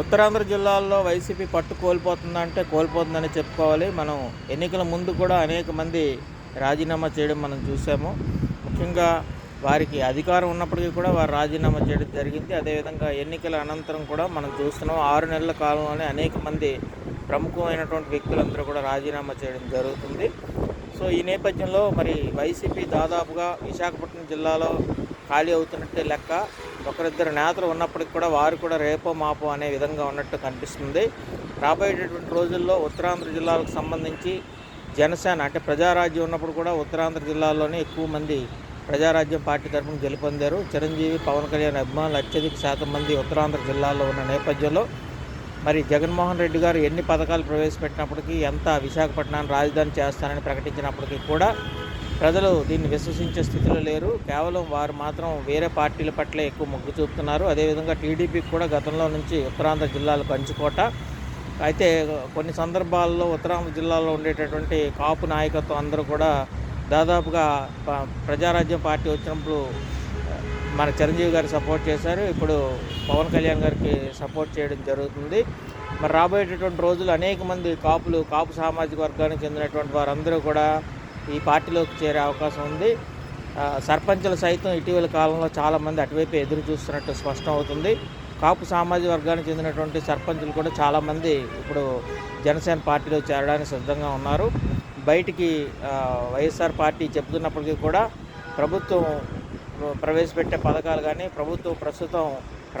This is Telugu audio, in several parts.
ఉత్తరాంధ్ర జిల్లాల్లో వైసీపీ పట్టు కోల్పోతుందంటే కోల్పోతుందని చెప్పుకోవాలి. మనం ఎన్నికల ముందు కూడా అనేక మంది రాజీనామా చేయడం మనం చూసాము. ముఖ్యంగా వారికి అధికారం ఉన్నప్పటికీ కూడా వారు రాజీనామా చేయడం జరిగింది. అదేవిధంగా ఎన్నికల అనంతరం కూడా మనం చూస్తున్నాం. ఆరు నెలల కాలంలోనే అనేక మంది ప్రముఖమైనటువంటి వ్యక్తులందరూ కూడా రాజీనామా చేయడం జరుగుతుంది. సో ఈ నేపథ్యంలో మరి వైసీపీ దాదాపుగా విశాఖపట్నం జిల్లాలో ఖాళీ అవుతున్నట్టే లెక్క. ఒకరిద్దరు నేతలు ఉన్నప్పటికి కూడా వారు కూడా రేపో మాపో అనే విధంగా ఉన్నట్టు కనిపిస్తుంది. రాబోయేటటువంటి రోజుల్లో ఉత్తరాంధ్ర జిల్లాలకు సంబంధించి జనసేన అంటే ప్రజారాజ్యం ఉన్నప్పుడు కూడా ఉత్తరాంధ్ర జిల్లాలోనే ఎక్కువ మంది ప్రజారాజ్యం పార్టీ తరఫున గెలుపొందారు. చిరంజీవి పవన్ కళ్యాణ్ అభిమానులు అత్యధిక శాతం మంది ఉత్తరాంధ్ర జిల్లాలో ఉన్న నేపథ్యంలో మరి జగన్మోహన్ రెడ్డి గారు ఎన్ని పథకాలు ప్రవేశపెట్టినప్పటికీ ఎంత విశాఖపట్నాన్ని రాజధాని చేస్తానని ప్రకటించినప్పటికీ కూడా ప్రజలు దీన్ని విశ్వసించే స్థితిలో లేరు. కేవలం వారు మాత్రం వేరే పార్టీల పట్లే ఎక్కువ మొగ్గు చూపుతున్నారు. అదేవిధంగా టీడీపీకి కూడా గతంలో నుంచి ఉత్తరాంధ్ర జిల్లాలకు పంచుకోట అయితే కొన్ని సందర్భాల్లో ఉత్తరాంధ్ర జిల్లాలో ఉండేటటువంటి కాపు నాయకత్వం అందరూ కూడా దాదాపుగా ప్రజారాజ్యం పార్టీ వచ్చినప్పుడు మన చిరంజీవి గారు సపోర్ట్ చేశారు. ఇప్పుడు పవన్ కళ్యాణ్ గారికి సపోర్ట్ చేయడం జరుగుతుంది. మరి రాబోయేటటువంటి రోజులు అనేక మంది కాపులు కాపు సామాజిక వర్గానికి చెందినటువంటి వారందరూ కూడా ఈ పార్టీలోకి చేరే అవకాశం ఉంది. సర్పంచులు సైతం ఇటీవల కాలంలో చాలామంది అటువైపు ఎదురు చూస్తున్నట్టు స్పష్టం అవుతుంది. కాపు సామాజిక వర్గానికి చెందినటువంటి సర్పంచులు కూడా చాలామంది ఇప్పుడు జనసేన పార్టీలో చేరడానికి సిద్ధంగా ఉన్నారు. బయటికి వైఎస్ఆర్ పార్టీ చెబుతున్నప్పటికీ కూడా ప్రభుత్వం ప్రవేశపెట్టే పథకాలు కానీ ప్రభుత్వం ప్రస్తుతం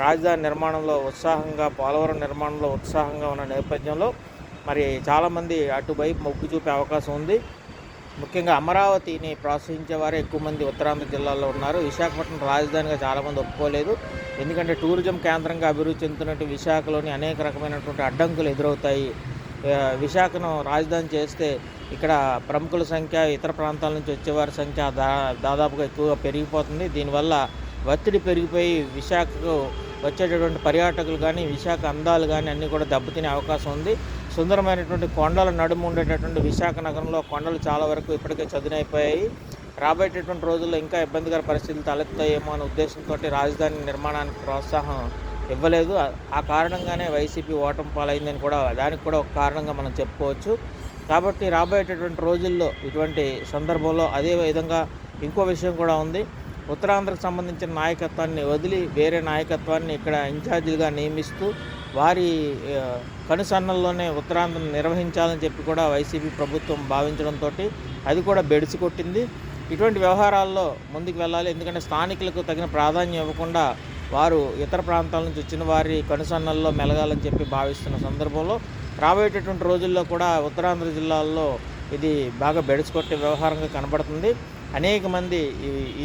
రాజధాని నిర్మాణంలో ఉత్సాహంగా పోలవరం నిర్మాణంలో ఉత్సాహంగా ఉన్న నేపథ్యంలో మరి చాలామంది అటువైపు మొగ్గు చూపే అవకాశం ఉంది. ముఖ్యంగా అమరావతిని ప్రోత్సహించే వారే ఎక్కువ మంది ఉత్తరాంధ్ర జిల్లాలో ఉన్నారు. విశాఖపట్నం రాజధానిగా చాలామంది ఒప్పుకోలేదు. ఎందుకంటే టూరిజం కేంద్రంగా అభివృద్ధి చెందుతున్నట్టు విశాఖలోని అనేక రకమైనటువంటి అడ్డంకులు ఎదురవుతాయి. విశాఖను రాజధాని చేస్తే ఇక్కడ ప్రముఖుల సంఖ్య ఇతర ప్రాంతాల నుంచి వచ్చేవారి సంఖ్య దా దాదాపుగా ఎక్కువగా పెరిగిపోతుంది. దీనివల్ల ఒత్తిడి పెరిగిపోయి విశాఖకు వచ్చేటటువంటి పర్యాటకులు కానీ విశాఖ అందాలు కానీ అన్నీ కూడా దెబ్బతినే అవకాశం ఉంది. సుందరమైనటువంటి కొండల నడుము ఉండేటటువంటి విశాఖ నగరంలో కొండలు చాలా వరకు ఇప్పటికే చదునైపోయాయి. రాబోయేటటువంటి రోజుల్లో ఇంకా ఇబ్బందికర పరిస్థితులు తలెత్తాయేమో అనే ఉద్దేశంతో రాజధాని నిర్మాణానికి ప్రోత్సాహం ఇవ్వలేదు. ఆ- కారణంగానే వైసీపీ ఓటమి పాలైందని కూడా దానికి కూడా ఒక కారణంగా మనం చెప్పుకోవచ్చు. కాబట్టి రాబోయేటటువంటి రోజుల్లో ఇటువంటి సందర్భంలో అదే విధంగా ఇంకో విషయం కూడా ఉంది. ఉత్తరాంధ్రకు సంబంధించిన నాయకత్వాన్ని వదిలి వేరే నాయకత్వాన్ని ఇక్కడ ఇన్ఛార్జీలుగా నియమిస్తూ వారి కనుసన్నల్లోనే ఉత్తరాంధ్రను నిర్వహించాలని చెప్పి కూడా వైసీపీ ప్రభుత్వం భావించడంతో అది కూడా బెడిసి కొట్టింది. ఇటువంటి వ్యవహారాల్లో ముందుకు వెళ్ళాలి. ఎందుకంటే స్థానికులకు తగిన ప్రాధాన్యం ఇవ్వకుండా వారు ఇతర ప్రాంతాల నుంచి వచ్చిన వారి కనుసన్నల్లో మెలగాలని చెప్పి భావిస్తున్న సందర్భంలో రాబోయేటటువంటి రోజుల్లో కూడా ఉత్తరాంధ్ర జిల్లాల్లో ఇది బాగా బెడిసి కొట్టే వ్యవహారంగా కనబడుతుంది. అనేక మంది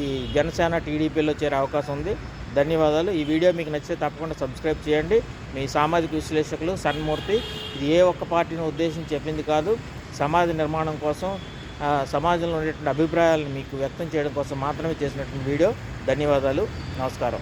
ఈ జనసేన టీడీపీలో చేరే అవకాశం ఉంది. ధన్యవాదాలు. ఈ వీడియో మీకు నచ్చితే తప్పకుండా సబ్స్క్రైబ్ చేయండి. మీ సామాజిక విశ్లేషకులు సన్మూర్తి. ఇది ఏ ఒక్క పార్టీని ఉద్దేశించి చెప్పింది కాదు. సమాజ నిర్మాణం కోసం సమాజంలో ఉండేటువంటి అభిప్రాయాలను మీకు వ్యక్తం చేయడం కోసం మాత్రమే చేసినటువంటి వీడియో. ధన్యవాదాలు. నమస్కారం.